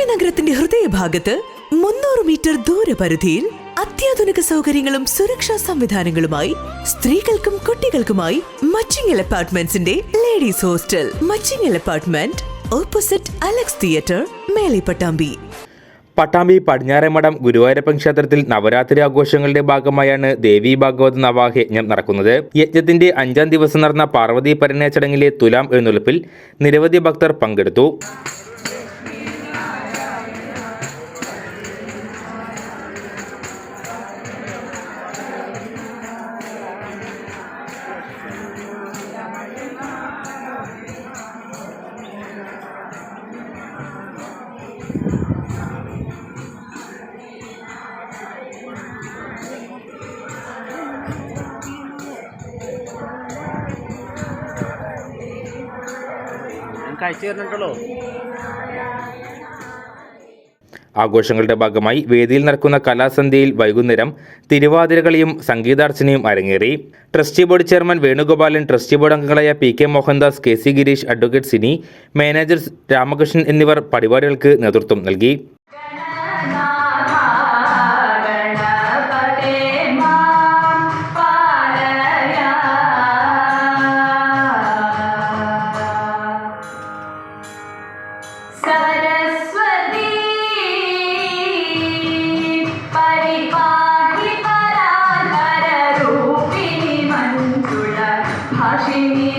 ലക്ഷ്മി നഗരത്തിന്റെ ഹൃദയഭാഗത്ത് മുന്നൂറ് മീറ്റർ ദൂരപരിധിയിൽ അത്യാധുനിക സൗകര്യങ്ങളും സുരക്ഷാ സംവിധാനങ്ങളുമായി സ്ത്രീകൾക്കും കുട്ടികൾക്കുമായി Machingal അപ്പാർട്ട്മെന്റ്സിന്റെ ladies hostel. Machingal apartment opposite Alex theatre മേലെ പട്ടാമ്പി. പട്ടാമ്പി പടിഞ്ഞാറേമഠം ഗുരുവായൂരപ്പൻ ക്ഷേത്രത്തിൽ നവരാത്രി ആഘോഷങ്ങളുടെ ഭാഗമായാണ് ദേവി ഭാഗവത നവാഹയജ്ഞം നടക്കുന്നത്. യജ്ഞത്തിന്റെ അഞ്ചാം ദിവസം നടന്ന പാർവതി പരിണയ ചടങ്ങിലെ തുലാം എഴുന്നള്ളിപ്പിൽ നിരവധി ഭക്തർ പങ്കെടുത്തു. അയച്ചു തരുന്നുണ്ടല്ലോ ആഘോഷങ്ങളുടെ ഭാഗമായി വേദിയിൽ നടക്കുന്ന കലാസന്ധ്യയിൽ വൈകുന്നേരം തിരുവാതിരകളിയും സംഗീതാർച്ചനയും അരങ്ങേറി. Trustee board chairman Venugopalan trustee board അംഗങ്ങളായ P K Mohandas K C Girish advocate Sini manager Ramakrishnan എന്നിവർ പരിപാടികൾക്ക് നേതൃത്വം നൽകി. ಭಾಷಿಣಿ